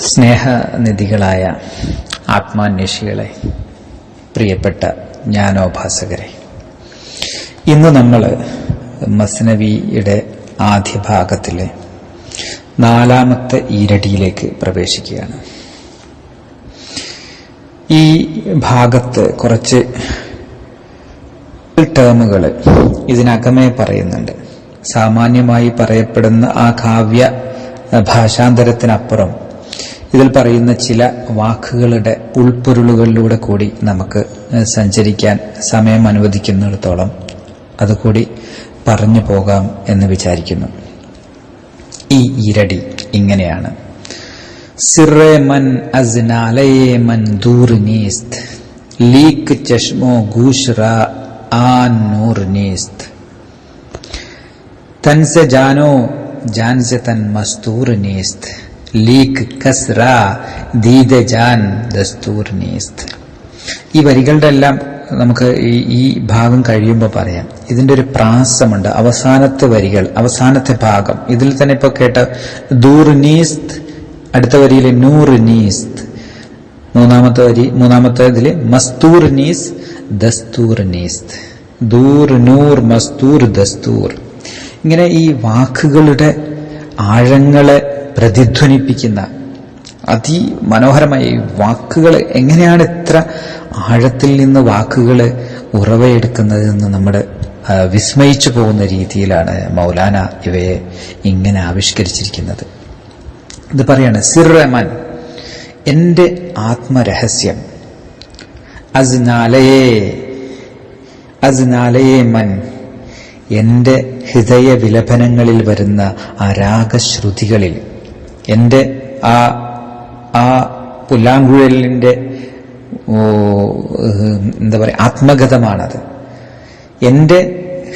സ്നേഹനിധികളായ ആത്മാന്വേഷികളെ പ്രിയപ്പെട്ട ജ്ഞാനോപാസകരെ ഇന്ന് നമ്മൾ മസ്നവിയുടെ ആദ്യ ഭാഗത്തിലെ നാലാമത്തെ ഈരടിയിലേക്ക് പ്രവേശിക്കുകയാണ്. ഈ ഭാഗത്ത് കുറച്ച് ടേമുകൾ ഇതിനകമേ പറയുന്നുണ്ട്. സാമാന്യമായി പറയപ്പെടുന്ന ആ കാവ്യ ഭാഷാന്തരത്തിനപ്പുറം ഇതിൽ പറയുന്ന ചില വാക്കുകളുടെ ഉൾപ്പൊരുളുകളിലൂടെ കൂടി നമുക്ക് സഞ്ചരിക്കാൻ സമയം അനുവദിക്കുന്നിടത്തോളം അതുകൂടി പറഞ്ഞു പോകാം എന്ന് വിചാരിക്കുന്നു. ഈ ഇരടി ഇങ്ങനെയാണ്. സിറേ മൻ മൻ ദൂർ ലീക്ക് ചഷ്മോ ഗൂഷ്റ ജാനോ ജാൻസ തൻ മസ്തൂർ നീസ്ത്. लीक കസ്ര ദീദജാൻ ദസ്തൂർ നീസ്ത് ഈ വരികളുടെ എല്ലാം നമുക്ക് ഈ ഭാഗം കഴിയുമ്പോൾ പറയാം. ഇതിന്റെ ഒരു പ്രാസമുണ്ട്. അവസാനത്തെ വരികൾ അവസാനത്തെ ഭാഗം. ഇതിൽ തന്നെ ഇപ്പോൾ കേട്ട ദൂർ നീസ്ത് അടുത്ത വരിയിൽ നൂർ നീസ്ത് മൂന്നാമത്തെ വരി മൂന്നാമത്തെ ഇതിൽ മസ്തൂർ നീസ് ദസ്തൂർ നീസ്ത് ദൂർ നൂർ മസ്തൂർ ദസ്തൂർ. ഇങ്ങനെ ഈ വാക്കുകളുടെ ആഴങ്ങളെ പ്രതിധ്വനിപ്പിക്കുന്ന അതിമനോഹരമായ ഈ വാക്കുകൾ എങ്ങനെയാണ് ഇത്ര ആഴത്തിൽ നിന്ന് വാക്കുകൾ ഉറവയെടുക്കുന്നത് എന്ന് നമ്മൾ വിസ്മയിച്ചു പോകുന്ന രീതിയിലാണ് മൗലാന ഇവയെ ഇങ്ങനെ ആവിഷ്കരിച്ചിരിക്കുന്നത്. ഇത് പറയാണ് സിർ റഹ്മാൻ എന്റെ ആത്മരഹസ്യം അസ്നാലയേ അസ്നാലയെ മൻ എന്റെ ഹൃദയ വിലപനങ്ങളിൽ വരുന്ന ആ രാഗശ്രുതികളിൽ എന്റെ ആ ആ പുല്ലാങ്കുഴലിന്റെ എന്താ പറയുക ആത്മഗതമാണത്. എന്റെ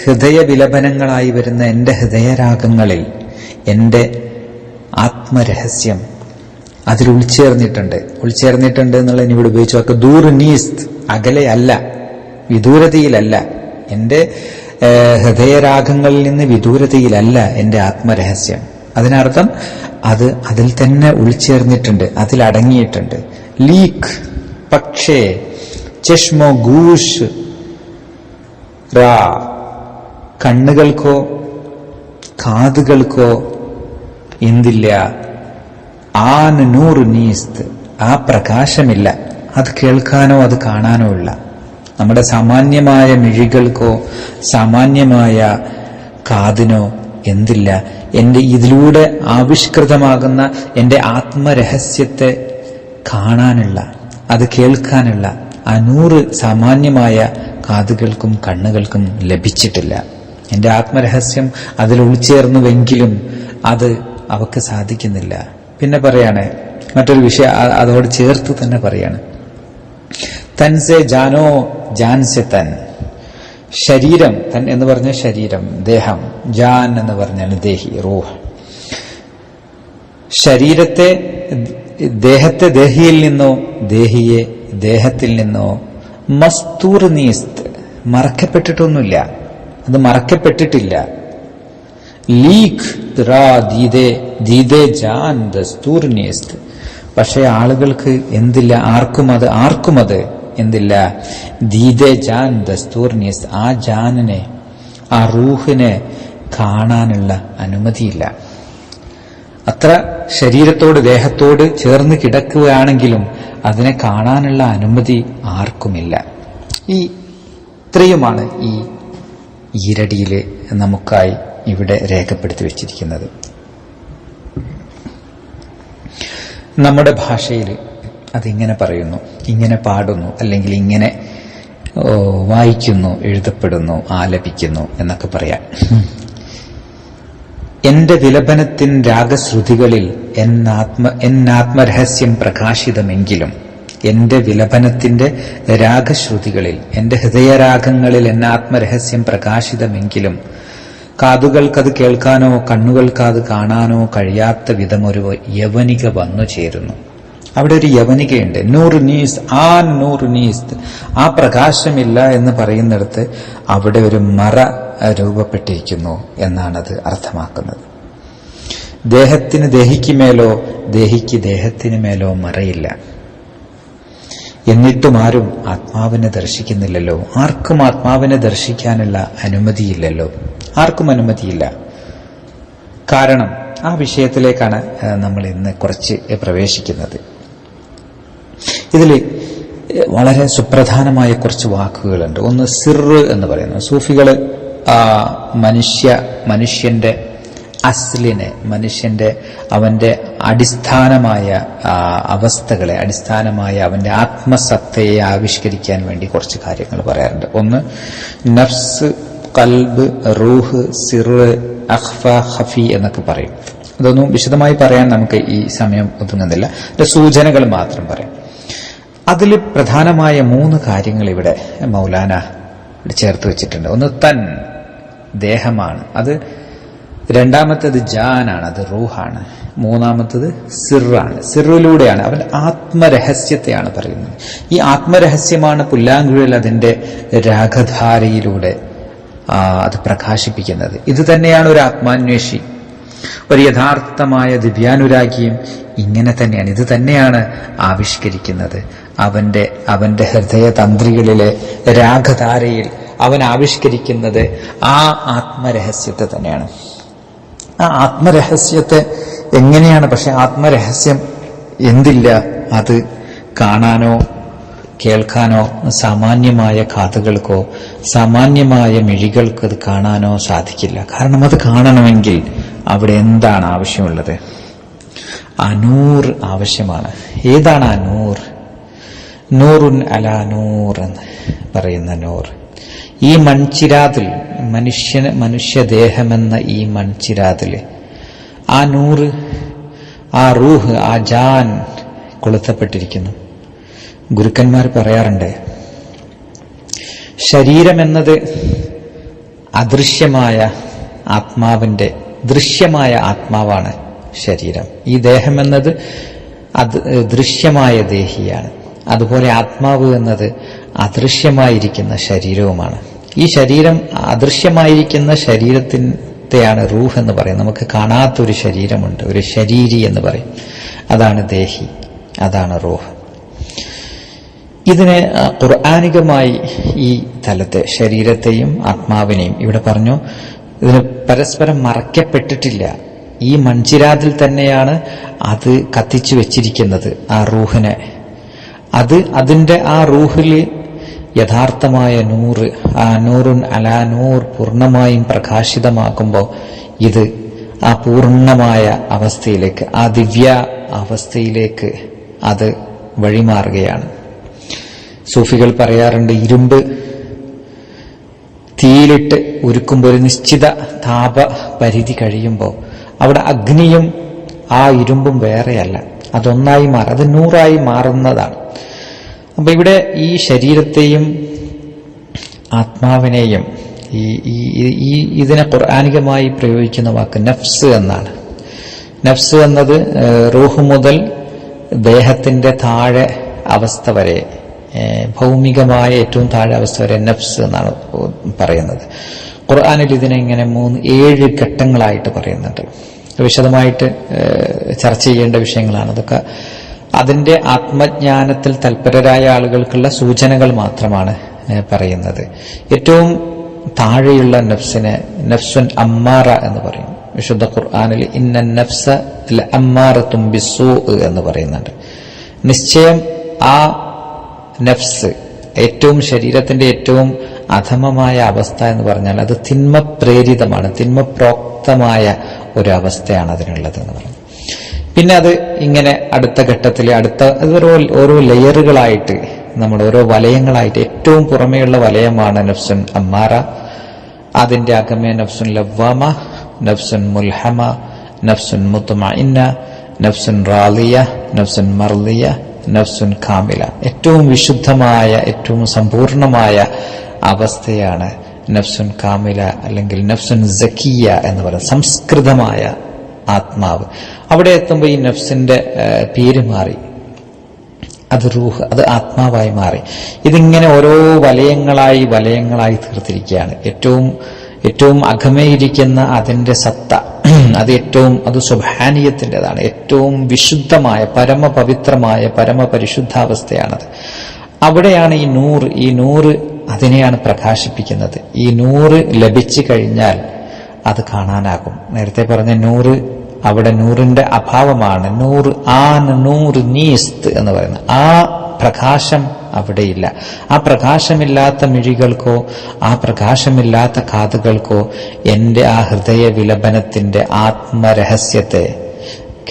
ഹൃദയ വിലപനങ്ങളായി വരുന്ന എന്റെ ഹൃദയരാഗങ്ങളിൽ എന്റെ ആത്മരഹസ്യം അതിൽ ഉൾച്ചേർന്നിട്ടുണ്ട്. ഉൾച്ചേർന്നിട്ടുണ്ട് എന്നുള്ളതിന് ഇവിടെ ഉപയോഗിച്ചു വാക്ക് ദൂർ നീസ്ത് അകലെയല്ല വിദൂരതയിലല്ല. എന്റെ ഹൃദയരാഗങ്ങളിൽ നിന്ന് വിദൂരതയിലല്ല എന്റെ ആത്മരഹസ്യം. അതിനർത്ഥം അത് അതിൽ തന്നെ ഉൾച്ചേർന്നിട്ടുണ്ട് അതിൽ അടങ്ങിയിട്ടുണ്ട്. ലീക്ക് പക്ഷേ ചെഷ്മോ ഗൂഷ് റാ കണ്ണുകൾക്കോ കാതുകൾക്കോ എന്തില്ല. ആൻ നൂറ് നീസ്ത് ആ പ്രകാശമില്ല. അത് കേൾക്കാനോ അത് കാണാനോ ഇല്ല. നമ്മുടെ സാമാന്യമായ മിഴികൾക്കോ സാമാന്യമായ കാതിനോ എന്തില്ല. എന്റെ ഇതിലൂടെ ആവിഷ്കൃതമാകുന്ന എന്റെ ആത്മരഹസ്യത്തെ കാണാനുള്ള അത് കേൾക്കാനുള്ള ആ സാമാന്യമായ കാതുകൾക്കും കണ്ണുകൾക്കും ലഭിച്ചിട്ടില്ല. എന്റെ ആത്മരഹസ്യം അതിൽ ഉൾച്ചേർന്നുവെങ്കിലും അത് അവക്ക് സാധിക്കുന്നില്ല. പിന്നെ പറയാണ് മറ്റൊരു വിഷയം അതോട് ചേർത്ത് തന്നെ പറയാണ്. തൻസെ ജാനോ ജാൻസെ തൻ ശരീരം തൻ എന്ന് പറഞ്ഞ ശരീരം ദേഹം ജാൻ എന്ന് പറഞ്ഞാൽ ദേഹി റൂഹ്. ശരീരത്തെ ദേഹത്തെ ദേഹിയിൽ നിന്നോ ദേഹിയെ ദേഹത്തിൽ നിന്നോ മസ്തൂർ നീസ്ത് മറക്കപ്പെട്ടിട്ടൊന്നുമില്ല. അത് മറക്കപ്പെട്ടിട്ടില്ല. ലീഖ് ദീദേ ദീദേ ജാൻ ദസ്തൂർ പക്ഷേ ആളുകൾക്ക് എന്തില്ല ആർക്കും അത് ആർക്കും അത് എന്തില്ല? ദീദേ ജാൻ ദസ്തൂർ നീസ് ആ ജാനിനെ ആ റൂഹിനെ കാണാനുള്ള അനുമതിയില്ല. അത്ര ശരീരത്തോട് ദേഹത്തോട് ചേർന്ന് കിടക്കുകയാണെങ്കിലും അതിനെ കാണാനുള്ള അനുമതി ആർക്കുമില്ല. ഈ ഇത്രയുമാണ് ഈ ഈരടിയിൽ നമുക്കായി ഇവിടെ രേഖപ്പെടുത്തി വച്ചിരിക്കുന്നത്. നമ്മുടെ ഭാഷയിൽ അതിങ്ങനെ പറയുന്നു. ഇങ്ങനെ പാടുന്നു. അല്ലെങ്കിൽ ഇങ്ങനെ വായിക്കുന്നു എഴുതപ്പെടുന്നു ആലപിക്കുന്നു എന്നൊക്കെ പറയാം എന്റെ വിലപനത്തിൻ രാഗശ്രുതികളിൽ എന്നാത്മ എന്നാത്മരഹസ്യം പ്രകാശിതമെങ്കിലും എന്റെ വിലപനത്തിന്റെ രാഗശ്രുതികളിൽ എന്റെ ഹൃദയരാഗങ്ങളിൽ എന്നാത്മരഹസ്യം പ്രകാശിതമെങ്കിലും കാതുകൾക്കത് കേൾക്കാനോ കണ്ണുകൾക്കത് കാണാനോ കഴിയാത്ത വിധമൊരു യവനിക വന്നു ചേരുന്നു. അവിടെ ഒരു യവനികയുണ്ട്. നൂറ് നീസ് ആ നൂറ് നീസ് ആ പ്രകാശമില്ല എന്ന് പറയുന്നിടത്ത് അവിടെ ഒരു മറ രൂപപ്പെട്ടിരിക്കുന്നു എന്നാണത് അർത്ഥമാക്കുന്നത്. ദേഹത്തിന് ദേഹിക്ക് മേലോ ദേഹിക്ക് ദേഹത്തിന് മേലോ മറയില്ല. എന്നിട്ടും ആരും ആത്മാവിനെ ദർശിക്കുന്നില്ലല്ലോ. ആർക്കും ആത്മാവിനെ ദർശിക്കാനുള്ള അനുമതിയില്ലല്ലോ. ആർക്കും അനുമതിയില്ല. കാരണം ആ വിഷയത്തിലേക്കാണ് നമ്മൾ ഇന്ന് കുറച്ച് പ്രവേശിക്കുന്നത്. ഇതിൽ വളരെ സുപ്രധാനമായ കുറച്ച് വാക്കുകളുണ്ട്. ഒന്ന് സിറ് എന്ന് പറയുന്നത് സൂഫികൾ മനുഷ്യ മനുഷ്യന്റെ അസ്ലിനെ മനുഷ്യന്റെ അവന്റെ അടിസ്ഥാനമായ അവസ്ഥകളെ അടിസ്ഥാനമായ അവന്റെ ആത്മസത്തയെ ആവിഷ്കരിക്കാൻ വേണ്ടി കുറച്ച് കാര്യങ്ങൾ പറയാറുണ്ട്. ഒന്ന് നഫ്സ് കൽബ് റൂഹ് സിറ് അഖ്ഫ ഹഫി എന്നൊക്കെ പറയും. അതൊന്നും വിശദമായി പറയാൻ നമുക്ക് ഈ സമയം ഒതുങ്ങുന്നില്ല. സൂചനകൾ മാത്രം പറയാം. അതിൽ പ്രധാനമായ മൂന്ന് കാര്യങ്ങൾ ഇവിടെ മൗലാന ചേർത്ത് വെച്ചിട്ടുണ്ട്. ഒന്ന് തൻ ദേഹമാണ്. അത് രണ്ടാമത്തേത് ജാനാണ് അത് റൂഹാണ്. മൂന്നാമത്തത് സിറാണ്. സിറിലൂടെയാണ് അവൻ ആത്മരഹസ്യത്തെയാണ് പറയുന്നത്. ഈ ആത്മരഹസ്യമാണ് പുല്ലാങ്കുഴൽ അതിന്റെ രാഗധാരയിലൂടെ അത് പ്രകാശിപ്പിക്കുന്നത്. ഇത് തന്നെയാണ് ഒരു ആത്മാന്വേഷി. ഒരു യഥാർത്ഥമായ ദിവ്യാനുരാഗിയും ഇങ്ങനെ തന്നെയാണ്. ഇത് തന്നെയാണ് ആവിഷ്കരിക്കുന്നത്. അവന്റെ ഹൃദയ തന്ത്രികളിലെ രാഗധാരയിൽ അവൻ ആവിഷ്കരിക്കുന്നത് ആ ആത്മരഹസ്യത്തെ തന്നെയാണ്. ആ ആത്മരഹസ്യത്തെ എങ്ങനെയാണ്? പക്ഷെ ആത്മരഹസ്യം എന്തില്ല? അത് കാണാനോ കേൾക്കാനോ സാമാന്യമായ കാതുകൾക്കോ സാമാന്യമായ മിഴികൾക്ക് അത് കാണാനോ സാധിക്കില്ല. കാരണം അത് കാണണമെങ്കിൽ അവിടെ എന്താണ് ആവശ്യമുള്ളത്? അനൂർ ആവശ്യമാണ്. ഏതാണ് അനൂർ? നൂർ നൂറുൻ അല നൂർ എന്ന് പറയുന്ന നൂർ. ഈ മൺചിരാതിൽ മനുഷ്യ മനുഷ്യദേഹമെന്ന ഈ മൺചിരാതിൽ ആ നൂറ് ആ റൂഹ് ആ ജാൻ കൊളുത്തപ്പെട്ടിരിക്കുന്നു. ഗുരുക്കന്മാർ പറയാറുണ്ട് ശരീരമെന്നത് അദൃശ്യമായ ആത്മാവിന്റെ ദൃശ്യമായ ആത്മാവാണ് ശരീരം. ഈ ദേഹം എന്നത് അത് ദൃശ്യമായ ദേഹിയാണ്. അതുപോലെ ആത്മാവ് എന്നത് അദൃശ്യമായിരിക്കുന്ന ശരീരവുമാണ്. ഈ ശരീരം അദൃശ്യമായിരിക്കുന്ന ശരീരത്തിന്റെയാണ് റൂഹ് എന്ന് പറയും. നമുക്ക് കാണാത്തൊരു ശരീരമുണ്ട്. ഒരു ശരീരി എന്ന് പറയും. അതാണ് ദേഹി. അതാണ് റൂഹ്. ഇതിനെ ഖുർആാനികമായി ഈ തലത്തെ ശരീരത്തെയും ആത്മാവിനെയും ഇവിടെ പറഞ്ഞു ഇതിന് പരസ്പരം മറയ്ക്കപ്പെട്ടിട്ടില്ല. ഈ മൺചിരാതിൽ തന്നെയാണ് അത് കത്തിച്ചു വെച്ചിരിക്കുന്നത് ആ റൂഹിനെ. അത് അതിന്റെ ആ റൂഹിൽ യഥാർത്ഥമായ നൂറ് ആ നൂറുൻ അലാ നൂർ പൂർണമായും പ്രകാശിതമാക്കുമ്പോൾ ഇത് ആ പൂർണമായ അവസ്ഥയിലേക്ക് ആ ദിവ്യ അവസ്ഥയിലേക്ക് അത് വഴിമാറുകയാണ്. സൂഫികൾ പറയാറുണ്ട് ഇരുമ്പ് തീയിലിട്ട് ഉരുക്കുമ്പോൾ ഒരു നിശ്ചിത താപ പരിധി കഴിയുമ്പോൾ അവിടെ അഗ്നിയും ആ ഇരുമ്പും വേറെയല്ല. അതൊന്നായി മാറും. അത് നൂറായി മാറുന്നതാണ്. അപ്പൊ ഇവിടെ ഈ ശരീരത്തെയും ആത്മാവിനെയും ഈ ഈ- ഇതിനെ ഖുർആാനികമായി പ്രയോഗിക്കുന്ന വാക്ക് നഫ്സ് എന്നാണ്. നഫ്സ് എന്നത് റൂഹ് മുതൽ ദേഹത്തിന്റെ താഴെ അവസ്ഥ വരെ ഭൗമികമായ ഏറ്റവും താഴെ അവസ്ഥ വരെ നഫ്സ് എന്നാണ് പറയുന്നത്. ഖുർആാനിൽ ഇതിനെ ഇങ്ങനെ മൂന്ന് ഏഴ് ഘട്ടങ്ങളായിട്ട് പറയുന്നുണ്ട്. വിശദമായിട്ട് ചർച്ച ചെയ്യേണ്ട വിഷയങ്ങളാണ്. അതൊക്കെ അതിന്റെ ആത്മജ്ഞാനത്തിൽ തൽപരരായ ആളുകൾക്കുള്ള സൂചനകൾ മാത്രമാണ് പറയുന്നത്. ഏറ്റവും താഴെയുള്ള നഫ്സിനെ നഫ്സുൻ അമ്മാറ എന്ന് പറയും. വിശുദ്ധ ഖുർആാനിൽ ഇന്ന നഫ്സ അമ്മാറ തുമ്പിസു എന്ന് പറയുന്നുണ്ട്. നിശ്ചയം ആ നഫ്സ് ഏറ്റവും ശരീരത്തിന്റെ ഏറ്റവും അധമമായ അവസ്ഥ എന്ന് പറഞ്ഞാൽ അത് തിന്മ പ്രേരിതമാണ് തിന്മ പ്രോക്തമായ ഒരു അവസ്ഥയാണ് അതിനുള്ളത് എന്ന് പറഞ്ഞു. പിന്നെ അത് ഇങ്ങനെ അടുത്ത ഘട്ടത്തിൽ അടുത്ത ഓരോ ഓരോ ലെയറുകളായിട്ട് നമ്മൾ ഓരോ വലയങ്ങളായിട്ട് ഏറ്റവും പുറമേയുള്ള വലയമാണ് നഫ്സുൻ അമ്മാറ അതിന്റെ അകമേ നഫ്സുൻ ലവ്വാമ നഫ്സുൻ മുൽഹമ നഫ്സുൻ മുത്തുമഇന്ന നഫ്സുൻ റാലിയ നഫ്സുൻ മർലിയ നഫ്സുൻ കാമില. ഏറ്റവും വിശുദ്ധമായ ഏറ്റവും സമ്പൂർണമായ അവസ്ഥയാണ് നഫ്സുൻ കാമില അല്ലെങ്കിൽ നഫ്സുൻ സക്കിയ എന്ന് പറയുന്നത്. സംസ്കൃതമായ ആത്മാവ്. അവിടെ എത്തുമ്പോൾ ഈ നഫ്സിന്റെ പേര് മാറി. അത് റൂഹ് അത് ആത്മാവായി മാറി. ഇതിങ്ങനെ ഓരോ വലയങ്ങളായി വലയങ്ങളായി തീർത്തിരിക്കുകയാണ്. ഏറ്റവും ഏറ്റവും അകമേയിരിക്കുന്ന അതിന്റെ സത്ത അത് ഏറ്റവും അത് സുഭാനീയത്തിന്റെതാണ് ഏറ്റവും വിശുദ്ധമായ പരമപവിത്രമായ പരമപരിശുദ്ധാവസ്ഥയാണത്. അവിടെയാണ് ഈ നൂറ് ഈ നൂറ് അതിനെയാണ് പ്രകാശിപ്പിക്കുന്നത്. ഈ നൂറ് ലഭിച്ചു കഴിഞ്ഞാൽ അത് കാണാനാകും. നേരത്തെ പറഞ്ഞ നൂറ് അവിടെ നൂറിന്റെ അഭാവമാണ്. നൂറ് ആ നൂറ് നീസ്ത് എന്ന് പറയുന്നത്. ആ പ്രകാശം അവിടെയില്ല. ആ പ്രകാശമില്ലാത്ത മിഴികൾക്കോ ആ പ്രകാശമില്ലാത്ത കാതുകൾക്കോ എന്റെ ആ ഹൃദയ വിലപനത്തിന്റെ ആത്മരഹസ്യത്തെ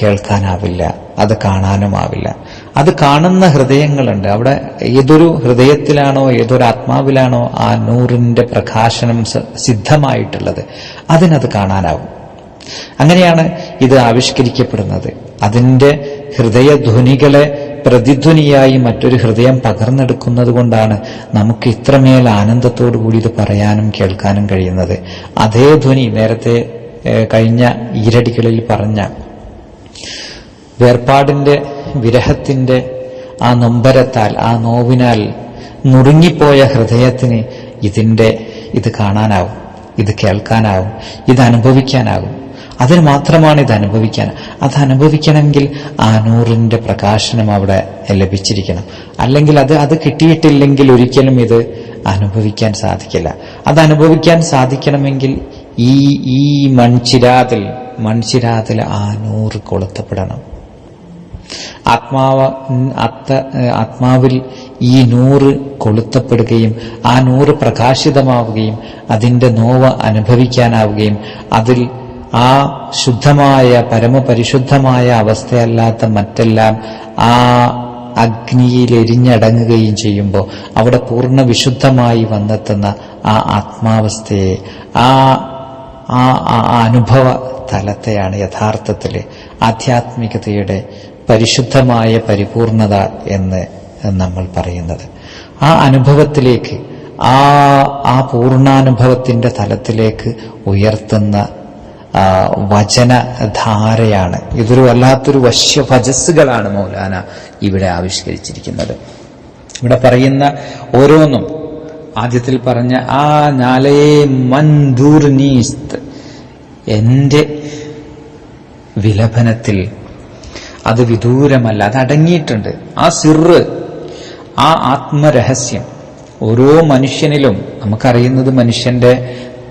കേൾക്കാനാവില്ല. അത് കാണാനുമാവില്ല. അത് കാണുന്ന ഹൃദയങ്ങളുണ്ട്. അവിടെ ഏതൊരു ഹൃദയത്തിലാണോ ഏതൊരു ആത്മാവിലാണോ ആ നൂറിന്റെ പ്രകാശനം സിദ്ധമായിട്ടുള്ളത്. അതിനത് കാണാനാവും. അങ്ങനെയാണ് ഇത് ആവിഷ്കരിക്കപ്പെടുന്നത്. അതിന്റെ ഹൃദയധ്വനികളെ പ്രതിധ്വനിയായി മറ്റൊരു ഹൃദയം പകർന്നെടുക്കുന്നത് കൊണ്ടാണ് നമുക്ക് ഇത്രമേൽ ആനന്ദത്തോടു കൂടി ഇത് പറയാനും കേൾക്കാനും കഴിയുന്നത്. അതേ ധ്വനി നേരത്തെ കഴിഞ്ഞ ഈരടികളിൽ പറഞ്ഞ വേർപാടിന്റെ വിരഹത്തിന്റെ ആ നൊമ്പരത്താൽ ആ നോവിനാൽ നുറുങ്ങിപ്പോയ ഹൃദയത്തിന് ഇതിന്റെ ഇത് കാണാനാവും ഇത് കേൾക്കാനാവും ഇത് അനുഭവിക്കാനാകും അതിന് മാത്രമാണ് ഇത് അനുഭവിക്കാൻ. അത് അനുഭവിക്കണമെങ്കിൽ ആ നൂറിന്റെ പ്രകാശനം അവിടെ ലഭിച്ചിരിക്കണം. അല്ലെങ്കിൽ അത് അത് കിട്ടിയിട്ടില്ലെങ്കിൽ ഒരിക്കലും ഇത് അനുഭവിക്കാൻ സാധിക്കില്ല. അത് അനുഭവിക്കാൻ സാധിക്കണമെങ്കിൽ ഈ ഈ മൺചിരാതിൽ മൺചിരാതിൽ ആ നൂറ് കൊളുത്തപ്പെടണം. ആത്മാവ് അത്ത ആത്മാവിൽ ഈ നൂറ് കൊളുത്തപ്പെടുകയും ആ നൂറ് പ്രകാശിതമാവുകയും അതിന്റെ നോവ അനുഭവിക്കാനാവുകയും അതിൽ ആ ശുദ്ധമായ പരമപരിശുദ്ധമായ അവസ്ഥയല്ലാത്ത മറ്റെല്ലാം ആ അഗ്നിയിൽ എരിഞ്ഞടങ്ങുകയും ചെയ്യുമ്പോൾ അവിടെ പൂർണ വിശുദ്ധമായി വന്നെത്തുന്ന ആ ആത്മാവസ്ഥയെ ആ ആ അനുഭവ തലത്തെയാണ് യഥാർത്ഥത്തിൽ ആധ്യാത്മികതയുടെ പരിശുദ്ധമായ പരിപൂർണത എന്ന് നമ്മൾ പറയുന്നത്. ആ അനുഭവത്തിലേക്ക് ആ ആ പൂർണാനുഭവത്തിന്റെ തലത്തിലേക്ക് ഉയർത്തുന്ന വചനധാരയാണ്. ഇതൊരു വല്ലാത്തൊരു വശ്യഭജസ്സുകളാണ് മൗലാന ഇവിടെ ആവിഷ്കരിച്ചിരിക്കുന്നത്. ഇവിടെ പറയുന്ന ഓരോന്നും ആദ്യത്തിൽ പറഞ്ഞ ആ നാലയെ മന്ദൂർ നീസ്ത് എന്റെ വിലപനത്തിൽ അത് വിദൂരമല്ല അത് അടങ്ങിയിട്ടുണ്ട്. ആ സിറ് ആ ആത്മരഹസ്യം ഓരോ മനുഷ്യനിലും നമുക്കറിയുന്നത് മനുഷ്യന്റെ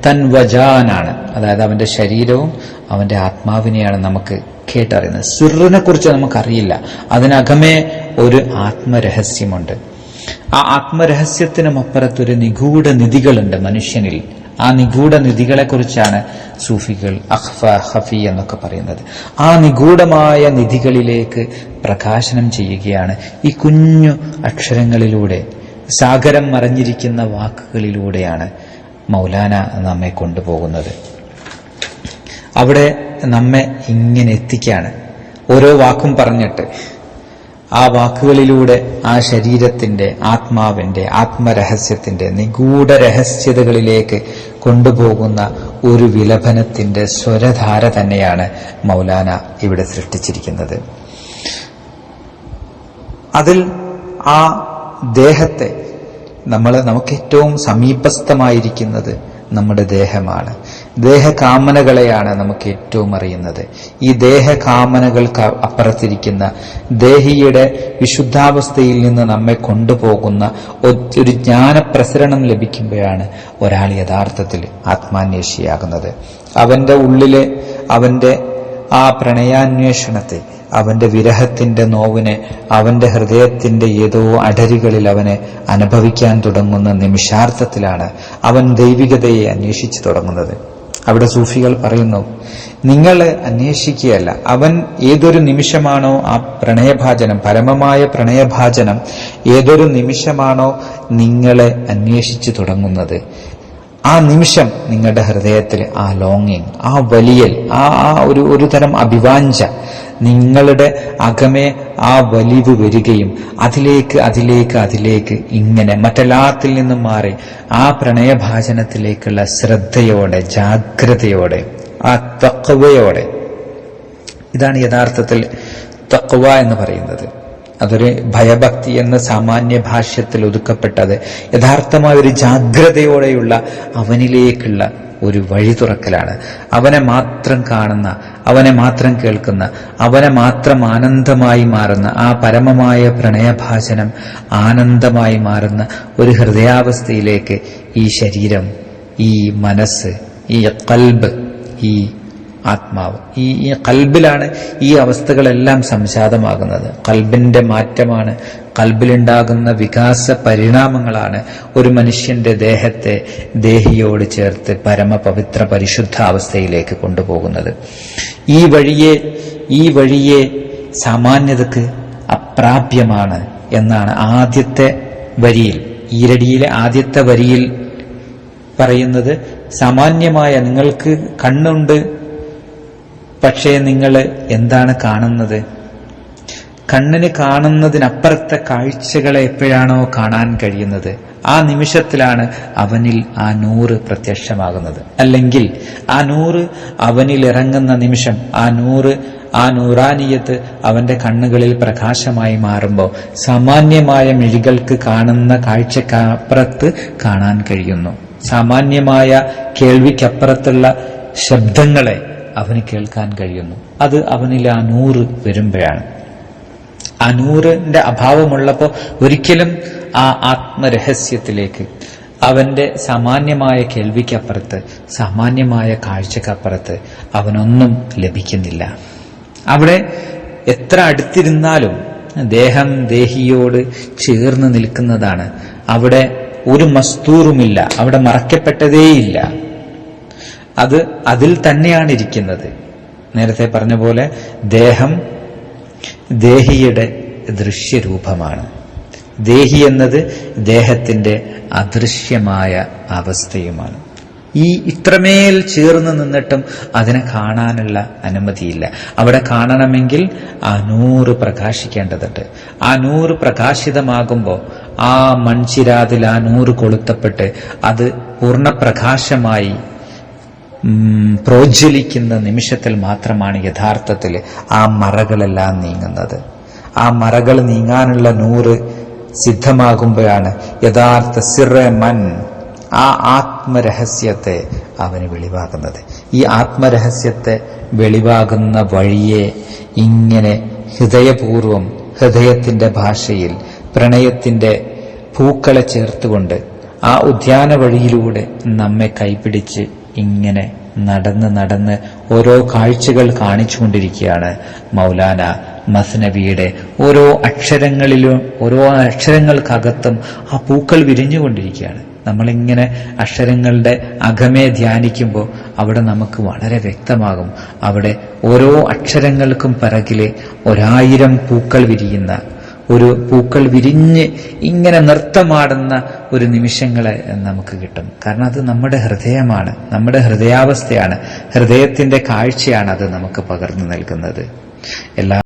തൻവജാനാണ്. അതായത് അവന്റെ ശരീരവും അവന്റെ ആത്മാവിനെയാണ് നമുക്ക് കേട്ടറിയുന്നത്. സിറിനെ കുറിച്ച് നമുക്കറിയില്ല. അതിനകമേ ഒരു ആത്മരഹസ്യമുണ്ട്. ആ ആത്മരഹസ്യത്തിനും അപ്പുറത്തൊരു നിഗൂഢ നിധികളുണ്ട് മനുഷ്യനിൽ. ആ നിഗൂഢ നിധികളെ കുറിച്ചാണ് സൂഫികൾ അഹ്ഫ ഹഫി എന്നൊക്കെ പറയുന്നത്. ആ നിഗൂഢമായ നിധികളിലേക്ക് പ്രകാശനം ചെയ്യുകയാണ് ഈ കുഞ്ഞു അക്ഷരങ്ങളിലൂടെ സാഗരം മറഞ്ഞിരിക്കുന്ന വാക്കുകളിലൂടെയാണ് മൗലാന നമ്മെ കൊണ്ടുപോകുന്നത്. അവിടെ നമ്മെ ഇങ്ങനെ എത്തിക്കാണ്. ഓരോ വാക്കും പറഞ്ഞിട്ട് ആ വാക്കുകളിലൂടെ ആ ശരീരത്തിന്റെ ആത്മാവിന്റെ ആത്മരഹസ്യത്തിന്റെ നിഗൂഢ രഹസ്യതകളിലേക്ക് കൊണ്ടുപോകുന്ന ഒരു വിലപനത്തിന്റെ സ്വരധാര തന്നെയാണ് മൗലാന ഇവിടെ സൃഷ്ടിച്ചിരിക്കുന്നത്. അതിൽ ആ ദേഹത്തെ നമ്മൾ നമുക്ക് ഏറ്റവും സമീപസ്ഥമായിരിക്കുന്നത് നമ്മുടെ ദേഹമാണ്. ദേഹകാമനകളെയാണ് നമുക്ക് ഏറ്റവും അറിയുന്നത്. ഈ ദേഹകാമനകൾക്ക് അപ്പുറത്തിരിക്കുന്ന ദേഹിയുടെ വിശുദ്ധാവസ്ഥയിൽ നിന്ന് നമ്മെ കൊണ്ടുപോകുന്ന ഒരു ജ്ഞാനപ്രസരണം ലഭിക്കുമ്പോഴാണ് ഒരാൾ യഥാർത്ഥത്തിൽ ആത്മാന്വേഷിയാകുന്നത്. അവന്റെ ഉള്ളിലെ അവന്റെ ആ പ്രണയാന്വേഷണത്തെ അവന്റെ വിരഹത്തിന്റെ നോവിനെ അവന്റെ ഹൃദയത്തിന്റെ ഏതോ അടരികളിൽ അവനെ അനുഭവിക്കാൻ തുടങ്ങുന്ന നിമിഷാർത്ഥത്തിലാണ് അവൻ ദൈവികതയെ അന്വേഷിച്ചു തുടങ്ങുന്നത്. അവിടെ സൂഫികൾ പറയുന്നു നിങ്ങൾ അന്വേഷിക്കുകയല്ല അവൻ ഏതൊരു നിമിഷമാണോ ആ പ്രണയഭാചനം പരമമായ പ്രണയഭാചനം ഏതൊരു നിമിഷമാണോ നിങ്ങളെ അന്വേഷിച്ചു തുടങ്ങുന്നത്. ആ നിമിഷം നിങ്ങളുടെ ഹൃദയത്തിൽ ആ ലോങ്ങിങ് ആ വലിയൽ ആ ആ ഒരു ഒരു തരം അഭിവാഞ്ച നിങ്ങളുടെ അകമേ ആ വലിവ് വരികയും അതിലേക്ക് അതിലേക്ക് അതിലേക്ക് ഇങ്ങനെ മറ്റെല്ലാത്തിൽ നിന്നും മാറി ആ പ്രണയഭാചനത്തിലേക്കുള്ള ശ്രദ്ധയോടെ ജാഗ്രതയോടെ ആ തക്കവയോടെ ഇതാണ് യഥാർത്ഥത്തിൽ തക്കവ എന്ന് പറയുന്നത്. അതൊരു ഭയഭക്തി എന്ന സാമാന്യ ഭാഷ്യത്തിൽ ഒതുക്കപ്പെട്ടത് യഥാർത്ഥമായ ഒരു ജാഗ്രതയോടെയുള്ള അവനിലേക്കുള്ള ഒരു വഴി തുറക്കലാണ്. അവനെ മാത്രം കാണുന്ന അവനെ മാത്രം കേൾക്കുന്ന അവനെ മാത്രം ആനന്ദമായി മാറുന്ന ആ പരമമായ പ്രണയഭാചനം ആനന്ദമായി മാറുന്ന ഒരു ഹൃദയാവസ്ഥയിലേക്ക് ഈ ശരീരം ഈ മനസ്സ് ഈ കൽബ് ഈ ആത്മാവ് ഈ ഈ കൽബിലാണ് ഈ അവസ്ഥകളെല്ലാം സംജാതമാകുന്നത്. കൽബിന്റെ മാറ്റമാണ് കൽബിലുണ്ടാകുന്ന വികാസ പരിണാമങ്ങളാണ് ഒരു മനുഷ്യന്റെ ദേഹത്തെ ദേഹിയോട് ചേർത്ത് പരമപവിത്ര പരിശുദ്ധ അവസ്ഥയിലേക്ക് കൊണ്ടുപോകുന്നത്. ഈ വഴിയെ ഈ വഴിയെ സാമാന്യതക്ക് അപ്രാപ്യമാണ് എന്നാണ് ആദ്യത്തെ വരിയിൽ ഈരടിയിലെ ആദ്യത്തെ വരിയിൽ പറയുന്നത്. സാമാന്യമായ നിങ്ങൾക്ക് കണ്ണുണ്ട് പക്ഷേ നിങ്ങൾ എന്താണ് കാണുന്നത്? കണ്ണിന് കാണുന്നതിനപ്പുറത്തെ കാഴ്ചകളെ എപ്പോഴാണോ കാണാൻ കഴിയുന്നത് ആ നിമിഷത്തിലാണ് അവനിൽ ആ നൂറ് പ്രത്യക്ഷമാകുന്നത്. അല്ലെങ്കിൽ ആ നൂറ് അവനിൽ ഇറങ്ങുന്ന നിമിഷം ആ നൂറ് ആ നൂറാനിയത്ത് അവന്റെ കണ്ണുകളിൽ പ്രകാശമായി മാറുമ്പോൾ സാമാന്യമായ മിഴികൾക്ക് കാണുന്ന കാഴ്ചക്കപ്പുറത്ത് കാണാൻ കഴിയുന്നു. സാമാന്യമായ കേൾവിക്കപ്പുറത്തുള്ള ശബ്ദങ്ങളെ അവന് കേൾക്കാൻ കഴിയുന്നു. അത് അവനിൽ ആ നൂറ് വരുമ്പോഴാണ്. ആ നൂറിന്റെ അഭാവമുള്ളപ്പോൾ ഒരിക്കലും ആ ആത്മരഹസ്യത്തിലേക്ക് അവന്റെ സാമാന്യമായ കേൾവിക്കപ്പുറത്ത് സാമാന്യമായ കാഴ്ചക്കപ്പുറത്ത് അവനൊന്നും ലഭിക്കുന്നില്ല. അവിടെ എത്ര അടുത്തിരുന്നാലും ദേഹം ദേഹിയോട് ചേർന്ന് നിൽക്കുന്നതാണ്. അവിടെ ഒരു മസ്തൂറുമില്ല അവിടെ മറക്കപ്പെട്ടതേയില്ല. അത് അതിൽ തന്നെയാണ് ഇരിക്കുന്നത് നേരത്തെ പറഞ്ഞ പോലെ ദേഹം ദേഹിയുടെ ദൃശ്യരൂപമാണ്. ദേഹി എന്നത് ദേഹത്തിന്റെ അദൃശ്യമായ അവസ്ഥയുമാണ്. ഈ ഇത്രമേൽ ചേർന്ന് നിന്നിട്ടും അതിനെ കാണാനുള്ള അനുമതിയില്ല. അവിടെ കാണണമെങ്കിൽ ആ നൂറ് പ്രകാശിക്കേണ്ടതുണ്ട്. ആ നൂറ് പ്രകാശിതമാകുമ്പോൾ ആ മൺചിരാതിൽ ആ നൂറ് കൊളുത്തപ്പെട്ട് അത് പൂർണപ്രകാശമായി പ്രോജ്വലിക്കുന്ന നിമിഷത്തിൽ മാത്രമാണ് യഥാർത്ഥത്തിൽ ആ മറകളെല്ലാം നീങ്ങുന്നത്. ആ മറകൾ നീങ്ങാനുള്ള നൂറ് സിദ്ധമാകുമ്പോഴാണ് യഥാർത്ഥ സിറ മൻ ആ ആത്മരഹസ്യത്തെ അവന് വെളിവാകുന്നത്. ഈ ആത്മരഹസ്യത്തെ വെളിവാകുന്ന വഴിയെ ഇങ്ങനെ ഹൃദയപൂർവം ഹൃദയത്തിന്റെ ഭാഷയിൽ പ്രണയത്തിന്റെ പൂക്കളെ ചേർത്തുകൊണ്ട് ആ ഉദ്യാന വഴിയിലൂടെ നമ്മെ കൈപിടിച്ച് ഇങ്ങനെ നടന്ന് നടന്ന് ഓരോ കാഴ്ചകൾ കാണിച്ചുകൊണ്ടിരിക്കുകയാണ് മൗലാന മസ്നബിയുടെ ഓരോ അക്ഷരങ്ങളിലും ഓരോ അക്ഷരങ്ങൾക്കകത്തും ആ പൂക്കൾ വിരിഞ്ഞുകൊണ്ടിരിക്കുകയാണ്. നമ്മളിങ്ങനെ അക്ഷരങ്ങളുടെ അകമേ ധ്യാനിക്കുമ്പോൾ അവിടെ നമുക്ക് വളരെ വ്യക്തമാകും. അവിടെ ഓരോ അക്ഷരങ്ങൾക്കും പിറകിലെ ഒരായിരം പൂക്കൾ വിരിയുന്ന ഒരു പൂക്കൾ വിരിഞ്ഞ് ഇങ്ങനെ നൃത്തമാടുന്ന ഒരു നിമിഷങ്ങളെ നമുക്ക് കിട്ടും. കാരണം അത് നമ്മുടെ ഹൃദയമാണ്. നമ്മുടെ ഹൃദയാവസ്ഥയാണ്. ഹൃദയത്തിന്റെ കാഴ്ചയാണ് അത് നമുക്ക് പകർന്നു നൽകുന്നത്. എല്ലാ